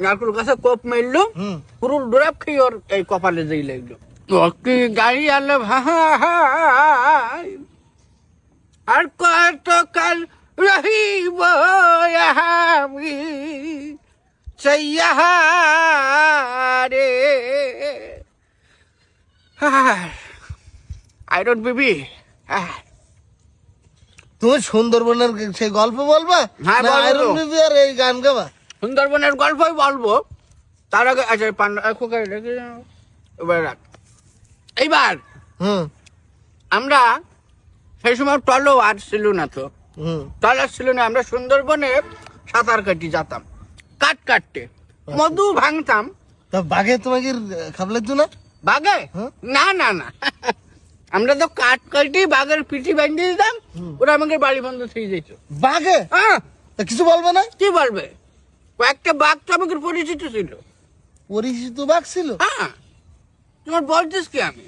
নারকুল গাছে কোপ মারলো হুম। পুরো ডোরাপ খেয়ে ওর এই কপালে যেই লাগল। কি গাড়ি আলো ভাই আর কত কাল রহিব আমি রে আই ডোন্ট বিবি তুমি সুন্দরবনের সেই গল্প বলবা? হ্যাঁ, বলব। আয়রন বিবি আর এই গান গাবা? সুন্দরবনের গল্পই বলব। তার আগে আচ্ছা পান্ডা খোকা রেখে এবার রাখ। এইবার হুম। আমরা সেই সময় টলও আর ছিল না তো। হুম। টলার ছিল না আমরা সুন্দরবনে সাঁতার কাটি যেতাম। কাট কাটতে। মধু ভাঙতাম। তা বাঘে তোমাকে খাবলে তো না বাঘে? না না না। আমরা তো কাট কাটি বাঘের পিঠি বাঁধিয়ে দিতাম। ওরা আমাকে বাড়ি বন্ধ থেকে যেত বাঘে? হ্যাঁ। তা কিছু বলবে না? কি বলবে? কয়েকটা বাঘ তো আমাকে পরিচিত ছিল। পরিচিত বাঘ ছিল? হ্যাঁ। তোমার বলছিস কি আমি?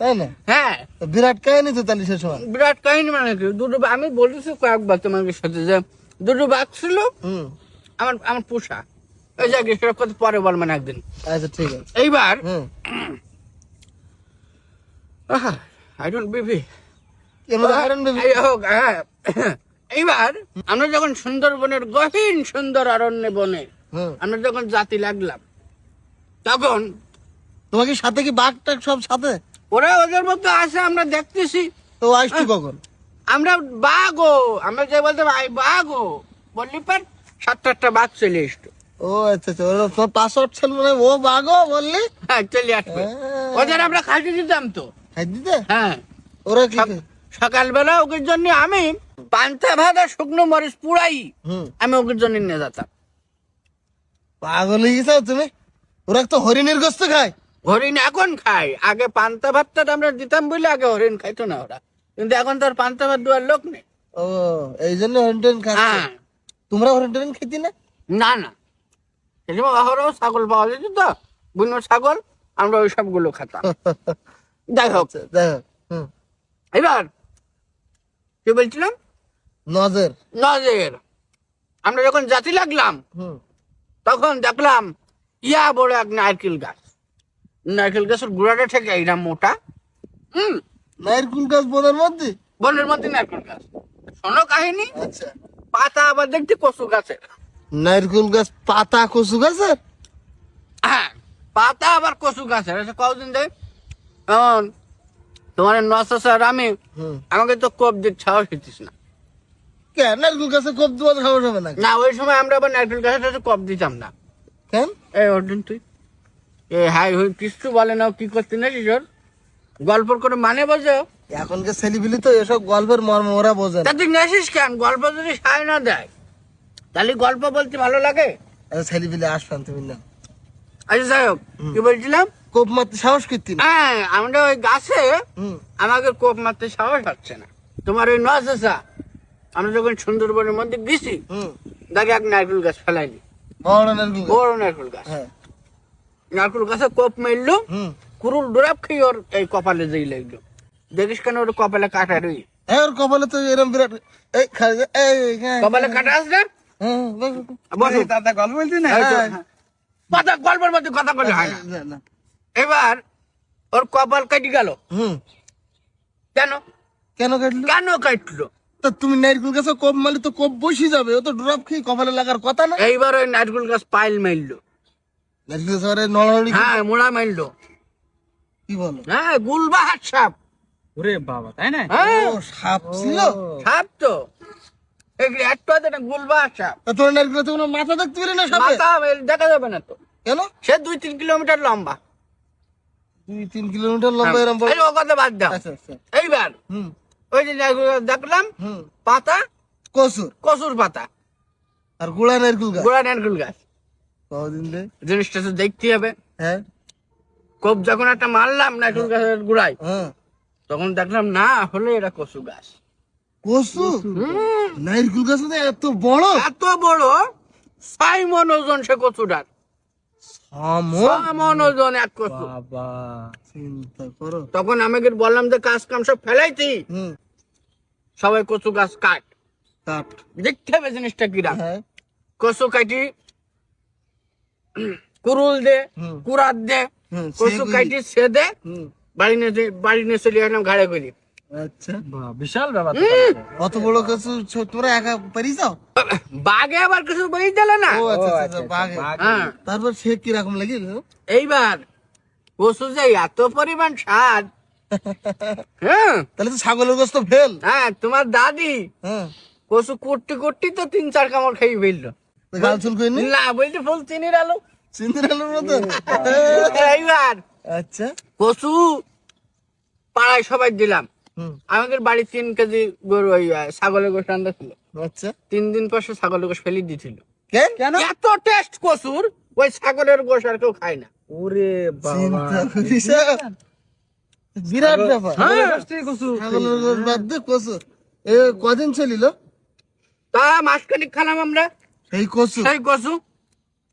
তাই না? হ্যাঁ। বিরাট কাহিনী তো তাহলে সে সময়। বিরাট কাহিনী মানে কি? দুটো আমি বলেছি কয়েকবার তোমাকে সাথে যে দুটো বাঘ ছিল হুম। আমার আমার পোষা। ওই জায়গায় সেটা কত পরে বল মানে একদিন। আচ্ছা ঠিক আছে। এইবার আই ডোন্ট বিবি এবার আয়রন বিবি হ্যাঁ। এইবার আমরা যখন সুন্দরবনের গহীন সুন্দর অরণ্য বনে আমরা যখন জাতি লাগলাম তখন তোমাকে সাথে কি বাঘ টাক সব সাথে? ওরা ওদের মধ্যে আসে আমরা দেখতেছি। তো আসছি কখন? আমরা বাঘো আমরা যে বলতাম আই বাঘো বললি পার সাতটা আটটা বাঘ চলে এসতো ও আচ্ছা আচ্ছা ওরা পাসওয়ার্ড ছিল মানে ও বাঘও? বললি? হ্যাঁ চলে আসবে। হ্যাঁ। ওদের আমরা খাইতে দিতাম তো। খাই দিতে? হ্যাঁ। ওরা কি সকালবেলা ওদের জন্য আমি পান্তা ভাত আর শুকনো মরিচ পুরাই আমি ওদের জন্য নিয়ে যেতাম। পাগল হয়ে গেছো তুমি? ওরা তো হরিণের গোস্ত খায়। হরিণ এখন খায়। আগে পান্তা ভাতটা আমরা দিতাম বলে আগে হরিণ খাইতো না ওরা। কিন্তু এখন তো আর পান্তা ভাত দেওয়ার লোক নেই। ও এই জন্য হরিণ টরিণ খাচ্ছে। হ্যাঁ। তোমরা হরিণ টরিণ খেতি না? না না। সেই সময় অহরহ ছাগল পাওয়া যেত তো বুনো ছাগল আমরা ওই সবগুলো খেতাম। যাই হোক। আচ্ছা, যাই হোক। হুম। এবার কি বলছিলাম? নজর। নজর। আমরা যখন জাতি লাগলাম তখন দেখলাম ইয়া বড় এক নারকেল গাছ। নারকেল গাছের গোড়াটা থেকে এইরকম মোটা। হুম। নারকুল গাছ বনের মধ্যে? বনের মধ্যে নারকেল গাছ। শোনো কাহিনী। আচ্ছা। পাতা আবার দেখছি কচু গাছের। নারকুল গাছ পাতা কচু গাছের? হ্যাঁ পাতা আবার কচু গাছের। আচ্ছা কদিন দেখ এখন তোমার নশো স্যার আমি আমাকে তো কোপ দিতে সাহস দিতিস না। কেন? নারকুল গাছে কপ সাহস হবে না না ওই সময় আমরা আবার নারকেল সাথে কপ দিতাম না। কেন? এই অর্জুন তুই। এ হাই হই কিছু বলে না কি করতে না কিশোর গল্প করে মানে বোঝো? এখনকার ছেলেপিলি তো এসব গল্পের মর্ম ওরা বোঝে তা তুই নেছিস কেন? গল্প যদি সায় না দেয় তাহলে গল্প বলতে ভালো লাগে? ছেলেপিলি আসবেন তুমি না আচ্ছা যাই হোক কি বলছিলাম? কোপ মারতে সাহস করতি না হ্যাঁ আমরা ওই গাছে আমাকে কোপ মারতে সাহস হচ্ছে না। তোমার ওই নসা আমরা যখন সুন্দরবনের মধ্যে গেছি এক নারকেল গাছ ফেলাইনি। বড় নারকুল গাছ। বড় নারকেল গাছ। হ্যাঁ। গাছে কোপ মারলো কুরুল ডোরাপ খেয়ে ওর এই কপালে যেই লাগল। দেখিস কেন ওর কপালে কাটা রই ওর কপালে তো এরম বিরাট এই হ্যাঁ, কপালে কাটা হ্যাঁ, বস। বসো দাদা গল্প বলছি না। কথা গল্পের মধ্যে কথা বলে হয় না। এবার ওর কপাল কেটে গেল। হুম। কেন? কেন কাটলো? কেন কাটলো? তা তুমি নারকুল গাছে কোপ মারলে তো কোপ বসে যাবে ও তো ড্রপ খেয়ে কপালে লাগার কথা না। এইবার ওই নারকেল গাছ পাইল মারলো নারকুল গাছে আরে নড়ানড়ি হ্যাঁ মোড়া মারলো কি বলো? হ্যাঁ গুলবাহার সাপ। ওরে বাবা তাই না? হ্যাঁ। ও সাপ ছিল? সাপ তো। একটু না তোর নারকুল কোনো মাথা দেখতে পারি না মাথা দেখা যাবে না তো। কেন? সে দুই তিন কিলোমিটার লম্বা। দুই তিন কিলোমিটার লম্বা এরম বড়? এই ও কথা বাদ দাও। আচ্ছা আচ্ছা। এইবার হুম। ওই যে দেখলাম হুম। পাতা কসুর। কচুর পাতা। আর গুড়া নারকুল গাছ। গোড়া নারকেল গাছ। কদিন রে জিনিসটা তো দেখতে হবে। হ্যাঁ। কোপ যখন একটা মারলাম নারকেল গাছের গোড়ায় হ্যাঁ। তখন দেখলাম না হলে এটা কচু গাছ। কসু হুম, নারকুল গাছ তো এত বড়? এত বড়? ছয় মন ওজন সে মন কচু। তখন আমাকে বললাম যে কাজ কাম সব ফেলাইতি সবাই কচু গাছ কাট। কাট। দেখতে হবে জিনিসটা কিরা। হ্যাঁ। কচু কাটি কুরুল দে। কুরাত দে কচু। কাটি সে দে বাড়ি নিয়ে বাড়ি নিয়ে চলে আসলাম ঘাড়ে করি আচ্ছা। বাহ, বিশাল ব্যাপার তো অত বড় কিছু তোরা একা পারিস? বাঘে আবার কিছু বই দিলে না? ও আচ্ছা আচ্ছা, আচ্ছা, বাঘে। হ্যাঁ। তারপর সে কীরকম লাগিল? এইবার যে এত পরিমাণ স্বাদ হ্যাঁ। তাহলে তো ছাগলের গোস্ত ফেল। হ্যাঁ তোমার দাদি হ্যাঁ। কচু কুটতে কুটতে তো তিন চার কামড় খেয়ে ফেলল। গাল চুল না? বলতে ফুল চিনির আলু। সিন্দির আলুর মতো? এইবার আচ্ছা। কচু পাড়ায় সবাই দিলাম। আমাদের বাড়ি তিন কেজি গরু ওই ছাগলের গোশ রান্না ছিল। আচ্ছা। তিন দিন পর সে ছাগলের গোশ ফেলি দিছিল। কেন কেন? এত টেস্ট কচুর ওই ছাগলের গোশ আর কেউ খায় না। ওরে বাবা। বিরাট ব্যাপার। হ্যাঁ। ছাগলের বাদ কচু এ কদিন চলিল? তা মাসখানিক খালাম আমরা। এই কচু। সেই কচু।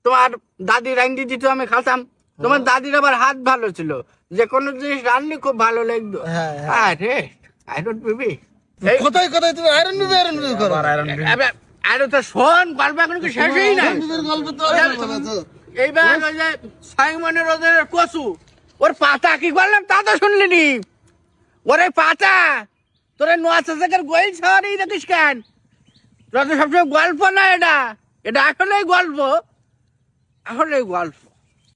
তোমার দাদি রান্দি দিত আমি খাতাম তোমার দাদির আবার হাত ভালো ছিল। যে কোনো জিনিস রান্নি খুব ভালো লাগতো। হ্যাঁ, হ্যাঁ। আরে ডোন্ট বেবি কোথায় কোথায় তুমি আয়রন বিবি আয়রন বিবি করো? এবার আরে তো শোন গল্প এখন কি? শেষই আয়রন গল্প তো না। এইবার ওই যে সাইমনের ওদের কচু ওর পাতা কি করলাম তা তো শুনলি নি। ওরে পাতা তোরে নোয়া চাষের গোয়েল ছাড়াই দেখিস কেন? তোরা তো সবসময় গল্প না এটা। এটা আসলেই গল্প। আসলেই গল্প।